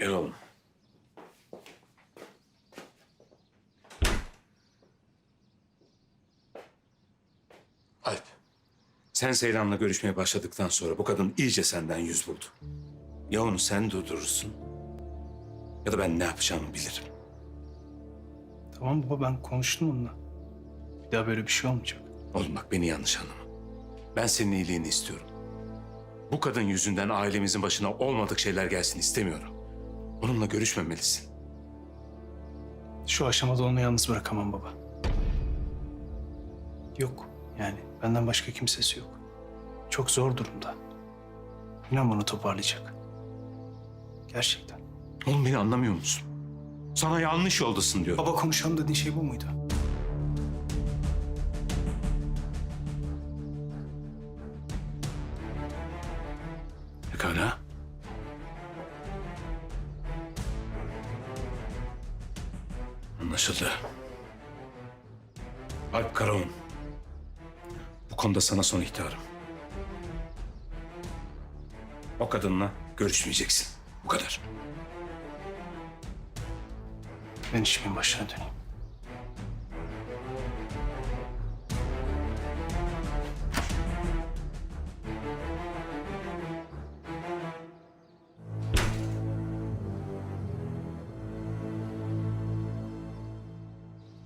Gel oğlum. Alp. Sen Seyran'la görüşmeye başladıktan sonra bu kadın iyice senden yüz buldu. Ya onu sen durdurursun ya da ben ne yapacağımı bilirim. Tamam baba ben konuştum onunla. Bir daha böyle bir şey olmayacak. Oğlum bak beni yanlış anlama. Ben senin iyiliğini istiyorum. Bu kadın yüzünden ailemizin başına olmadık şeyler gelsin istemiyorum. Onunla görüşmemelisin. Şu aşamada onu yalnız bırakamam baba. Yok yani benden başka kimsesi yok. Çok zor durumda. İnan bana toparlayacak. Gerçekten. Oğlum beni anlamıyor musun? Sana yanlış yoldasın diyorum. Baba konuşalım dediğin şey bu muydu? Pekala. Anlaşıldı. Alp Karaoğlan. Bu konuda sana son ihtarım. O kadınla görüşmeyeceksin. Bu kadar. Ben işimin başına döneyim.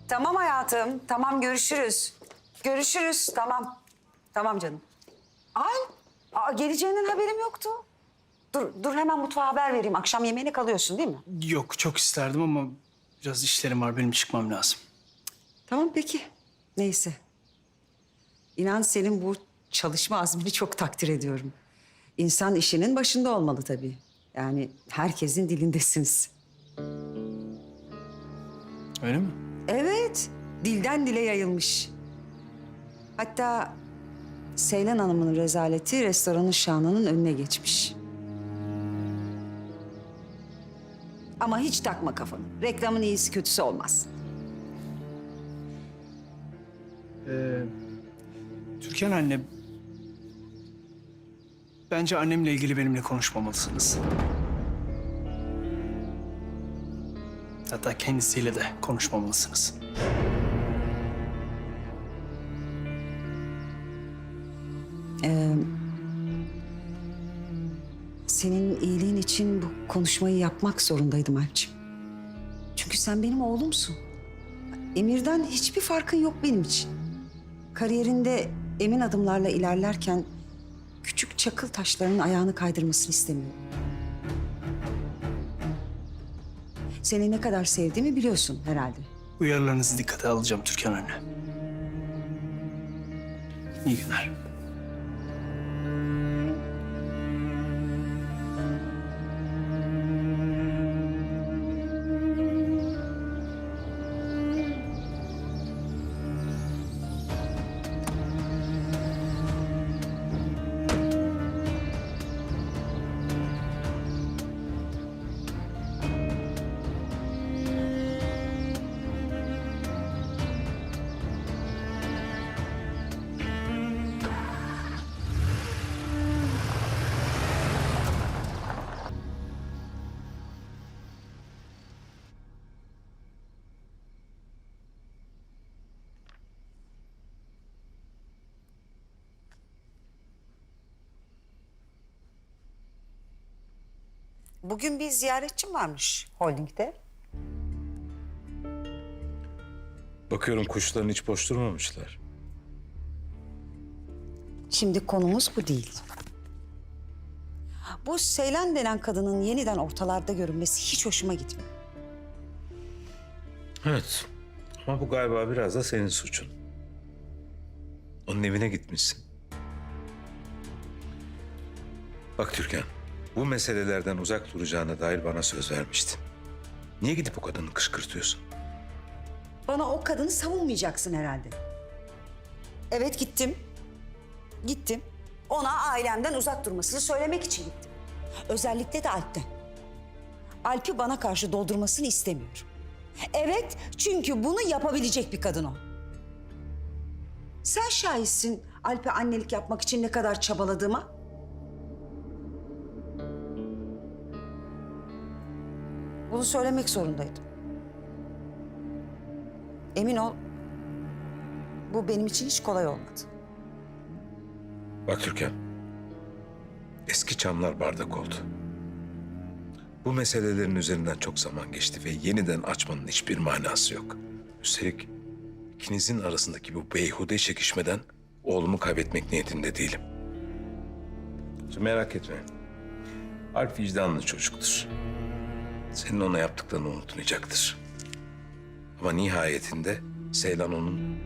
Tamam hayatım. Tamam görüşürüz. Görüşürüz. Tamam. Tamam canım. Ay, aa, geleceğinden haberim yoktu. Dur, dur hemen mutfağa haber vereyim. Akşam yemeğine kalıyorsun değil mi? Yok çok isterdim ama biraz işlerim var benim çıkmam lazım. Tamam peki. Neyse. İnan senin bu çalışma azmini çok takdir ediyorum. İnsan işinin başında olmalı tabii. Yani herkesin dilindesiniz. Öyle mi? Evet, dilden dile yayılmış. Hatta Seylan Hanım'ın rezaleti restoranın şanının önüne geçmiş. Ama hiç takma kafanı. Reklamın iyisi kötüsü olmaz. Ee, Türkan anne... Bence annemle ilgili benimle konuşmamalısınız. Hatta kendisiyle de konuşmamalısınız. Senin iyiliğin için bu konuşmayı yapmak zorundaydım Alpciğim. Çünkü sen benim oğlumsun. Emir'den hiçbir farkın yok benim için. Kariyerinde emin adımlarla ilerlerken küçük çakıl taşlarının ayağını kaydırmasını istemiyorum. Seni ne kadar sevdiğimi biliyorsun herhalde. Uyarılarınızı dikkate alacağım Türkan anne. İyi günler. Bugün bir ziyaretçim varmış holdingde. Bakıyorum kuşların hiç boş durmamışlar. Şimdi konumuz bu değil. Bu Seylan denen kadının yeniden ortalarda görünmesi hiç hoşuma gitmiyor. Evet. Ama bu galiba biraz da senin suçun. Onun evine gitmişsin. Bak Türkan, bu meselelerden uzak duracağına dair bana söz vermiştin. Niye gidip o kadını kışkırtıyorsun? Bana o kadını savunmayacaksın herhalde. Evet gittim. Gittim. Ona ailemden uzak durmasını söylemek için gittim. Özellikle de Alp'ten. Alp'i bana karşı doldurmasını istemiyorum. Evet çünkü bunu yapabilecek bir kadın o. Sen şahitsin Alp'e annelik yapmak için ne kadar çabaladığıma. Bunu söylemek zorundaydım. Emin ol, bu benim için hiç kolay olmadı. Bak Türkan. Eski çamlar bardak oldu. Bu meselelerin üzerinden çok zaman geçti ve yeniden açmanın hiçbir manası yok. Üstelik ikinizin arasındaki bu beyhude çekişmeden oğlumu kaybetmek niyetinde değilim. Merak etme. Alp vicdanlı çocuktur. Senin ona yaptıklarını unutmayacaktır. Ama nihayetinde Seylan onun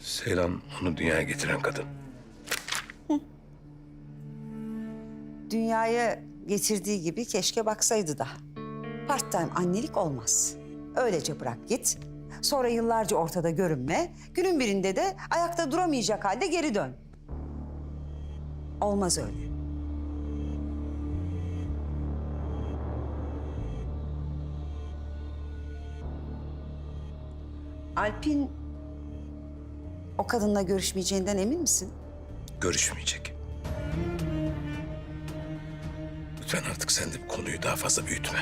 Seylan onu dünyaya getiren kadın. Dünyaya getirdiği gibi keşke baksaydı da. Part time annelik olmaz. Öylece bırak git. Sonra yıllarca ortada görünme. Günün birinde de ayakta duramayacak halde geri dön. Olmaz öyle. Alp'in o kadınla görüşmeyeceğinden emin misin? Görüşmeyecek. Lütfen artık sen de bu konuyu daha fazla büyütme.